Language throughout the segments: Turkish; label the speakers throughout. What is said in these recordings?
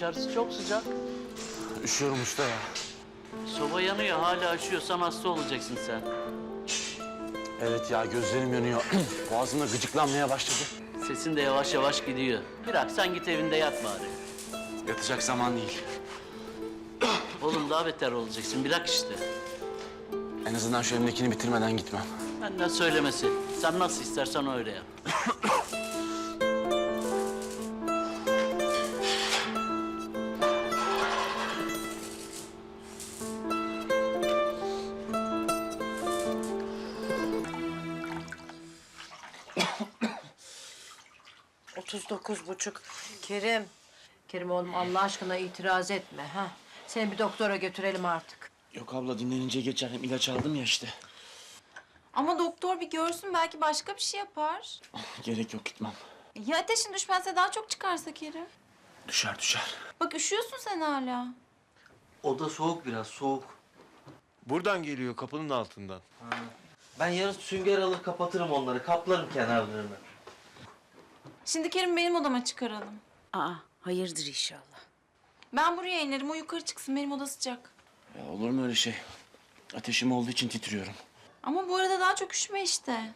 Speaker 1: İçerisi çok sıcak.
Speaker 2: Üşüyorum usta ya.
Speaker 1: Soba yanıyor. Hala üşüyorsan hasta olacaksın sen.
Speaker 2: Evet ya gözlerim yanıyor. Boğazımda gıcıklanmaya başladı.
Speaker 1: Sesin de yavaş yavaş gidiyor. Bırak sen git evinde yat bari.
Speaker 2: Yatacak zaman değil.
Speaker 1: Oğlum daha beter olacaksın. Bırak işte.
Speaker 2: En azından şu elimdekini bitirmeden gitmem.
Speaker 1: Benden söylemesi. Sen nasıl istersen öyle yap.
Speaker 3: Otuz dokuz buçuk. Kerim. Kerim oğlum Allah aşkına itiraz etme. ha. Seni bir doktora götürelim artık.
Speaker 2: Yok abla dinlenince geçer. Hem ilaç aldım ya işte.
Speaker 4: Ama doktor bir görsün belki başka bir şey yapar.
Speaker 2: Gerek yok gitmem.
Speaker 4: Ya ateşin düşmezse daha çok çıkarsa Kerim.
Speaker 2: Düşer düşer.
Speaker 4: Bak üşüyorsun sen hala.
Speaker 5: Oda soğuk biraz soğuk.
Speaker 6: Buradan geliyor kapının altından.
Speaker 5: Ben yarın sünger alır kapatırım onları. Kaplarım kenarlarını.
Speaker 4: Şimdi Kerim benim odama çıkaralım.
Speaker 7: Aa, hayırdır inşallah.
Speaker 4: Ben buraya inerim o yukarı çıksın benim oda sıcak.
Speaker 2: Ya olur mu öyle şey? Ateşim olduğu için titriyorum.
Speaker 4: Ama bu arada daha çok üşüme işte.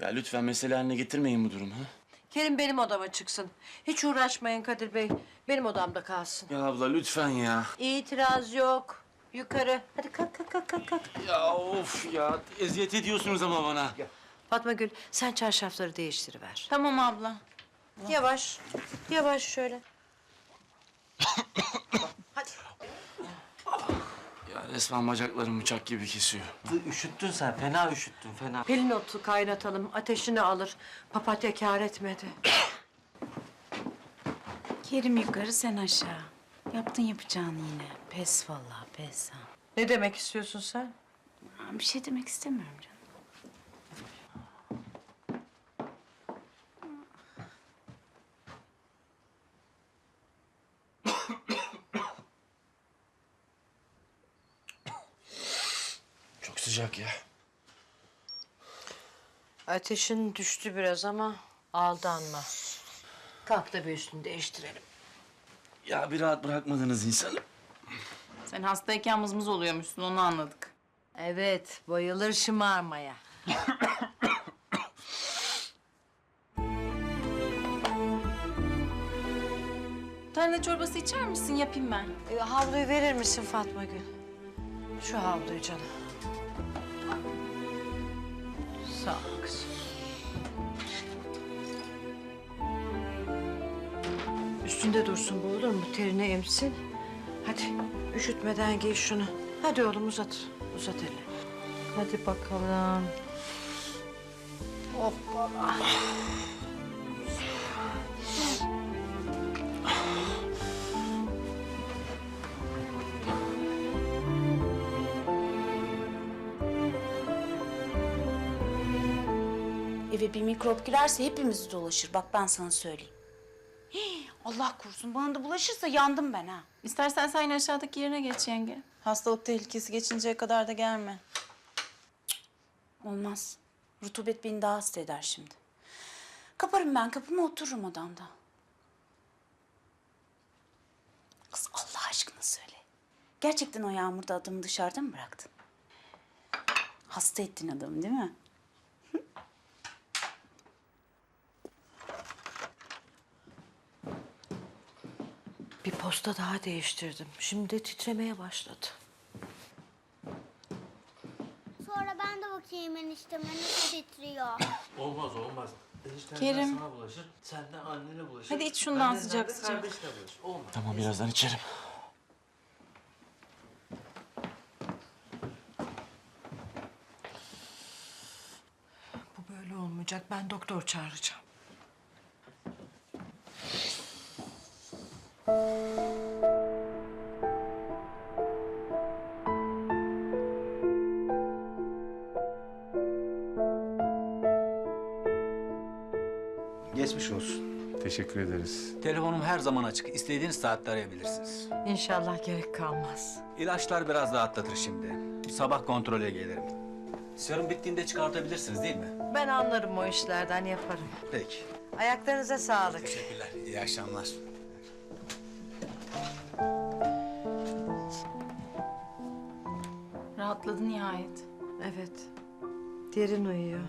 Speaker 2: Ya lütfen mesele haline getirmeyin bu durumu. Ha?
Speaker 3: Kerim benim odama çıksın. Hiç uğraşmayın Kadir Bey. Benim odamda kalsın.
Speaker 2: Ya abla lütfen ya.
Speaker 3: İtiraz yok. Yukarı. Hadi kalk kalk kalk kalk. kalk.
Speaker 2: Ya of ya eziyet ediyorsunuz ama bana.
Speaker 3: Fatma Gül sen çarşafları değiştiriver.
Speaker 4: Tamam abla.
Speaker 3: Yavaş. Yavaş şöyle. Hadi.
Speaker 2: Ya resmen bacaklarım bıçak gibi kesiyor.
Speaker 5: Üşüttün sen. Fena üşüttün fena.
Speaker 3: Pelin otu kaynatalım. Ateşini alır. Papatya kâr etmedi.
Speaker 7: Kerim yukarı sen aşağı. Yaptın yapacağını yine. Pes vallahi pes ha.
Speaker 3: Ne demek istiyorsun sen?
Speaker 7: Aa, Bir şey demek istemiyorum canım.
Speaker 2: Çok sıcak ya.
Speaker 3: Ateşin düştü biraz ama aldanma. Kalk da bir üstünü değiştirelim.
Speaker 2: Ya bir rahat bırakmadınız insanı.
Speaker 4: Sen hastayken mızmız oluyormuşsun onu anladık.
Speaker 3: Evet, bayılır şımarmaya.
Speaker 4: Tarhana çorbası içer misin yapayım ben.
Speaker 3: E, havluyu verir misin Fatma Gül? Şu havluyu canım. Sağ ol kızım. Üstünde dursun bu olur mu? Terini emsin. Hadi üşütmeden giy şunu. Hadi oğlum uzat. Uzat elini. Hadi bakalım. Hoppala.
Speaker 7: Eve bir mikrop girerse hepimizi dolaşır. Bak ben sana söyleyeyim. Hii, Allah korusun bana da bulaşırsa yandım ben ha.
Speaker 4: İstersen sen yine aşağıdaki yerine geç yenge. Hastalık tehlikesi geçinceye kadar da gelme.
Speaker 7: Olmaz. Rutubet beni daha hasta eder şimdi. Kaparım ben kapımı otururum odamda. Kız Allah aşkına söyle. Gerçekten o yağmurda adamı dışarıda mı bıraktın? Hasta ettin adamı değil mi?
Speaker 3: Bir posta daha değiştirdim. Şimdi de titremeye başladı.
Speaker 8: Sonra ben de bakayım enişteme nasıl titriyor.
Speaker 5: Olmaz olmaz. Enişten
Speaker 4: Kerim.
Speaker 5: sana bulaşır. Sen de annene bulaşır.
Speaker 4: Hadi iç şundan
Speaker 5: Annen
Speaker 4: sıcak
Speaker 5: de
Speaker 4: sıcak.
Speaker 5: Kardeşine bulaşır. Olmaz.
Speaker 2: Tamam birazdan içerim.
Speaker 3: Bu böyle olmayacak. Ben doktor çağıracağım.
Speaker 9: Geçmiş olsun.
Speaker 6: Teşekkür ederiz.
Speaker 10: Telefonum her zaman açık. İstediğiniz saatte arayabilirsiniz.
Speaker 3: İnşallah gerek kalmaz.
Speaker 10: İlaçlar biraz rahatlatır şimdi. Sabah kontrole gelirim. Serum bittiğinde çıkartabilirsiniz değil mi?
Speaker 3: Ben anlarım o işlerden yaparım.
Speaker 10: Peki.
Speaker 3: Ayaklarınıza sağlık.
Speaker 10: Teşekkürler. İyi akşamlar.
Speaker 4: Rahatladı nihayet.
Speaker 3: Evet. Derin uyuyor.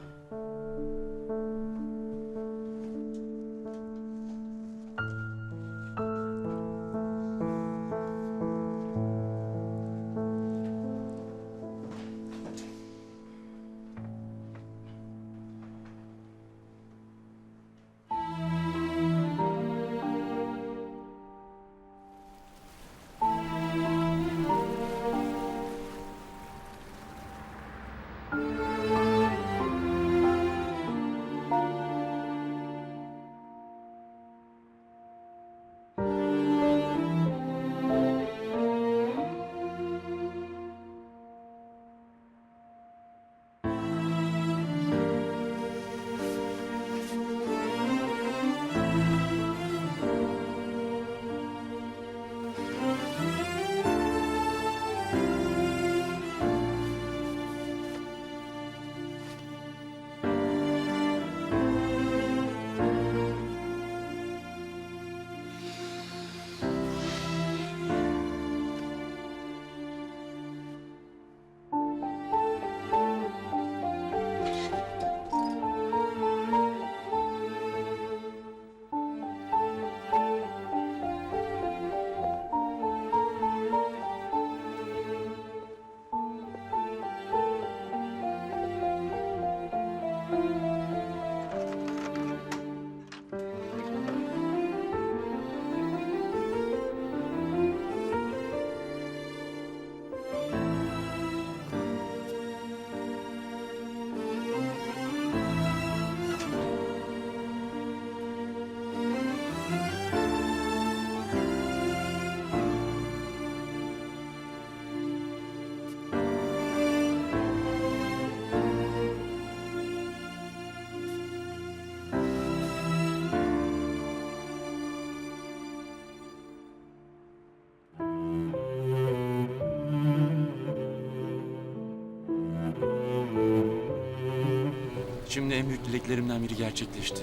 Speaker 2: Şimdi en büyük dileklerimden biri gerçekleşti.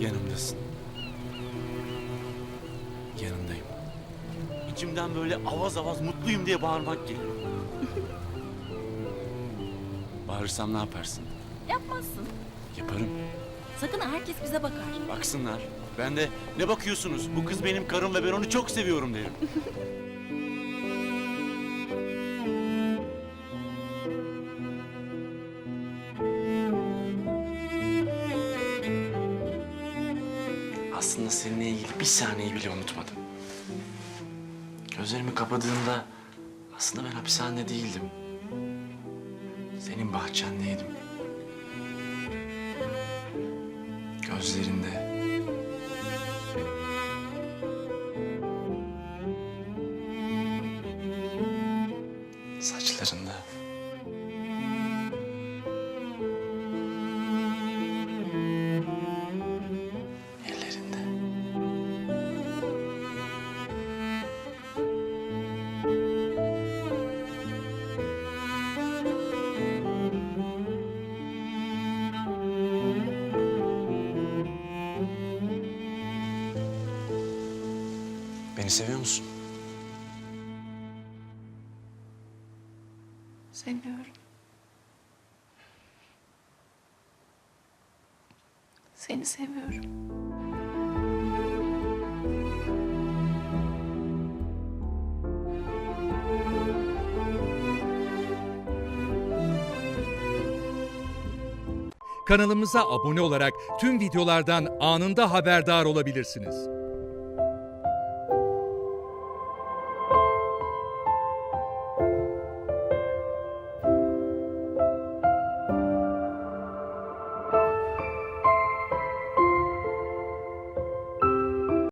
Speaker 2: Yanımdasın. Yanındayım. İçimden böyle avaz avaz mutluyum diye bağırmak geliyor. Bağırırsam ne yaparsın?
Speaker 11: Yapmazsın.
Speaker 2: Yaparım.
Speaker 11: Sakın ha, herkes bize bakar.
Speaker 2: Baksınlar. Ben de ne bakıyorsunuz? Bu kız benim karım ve ben onu çok seviyorum derim. Aslında seninle ilgili bir saniye bile unutmadım. Gözlerimi kapadığımda aslında ben hapishanede değildim. Senin bahçendeydim. Gözlerinde, saçlarında. Seviyor musun?
Speaker 4: Seviyorum. Seni seviyorum.
Speaker 12: Kanalımıza abone olarak tüm videolardan anında haberdar olabilirsiniz.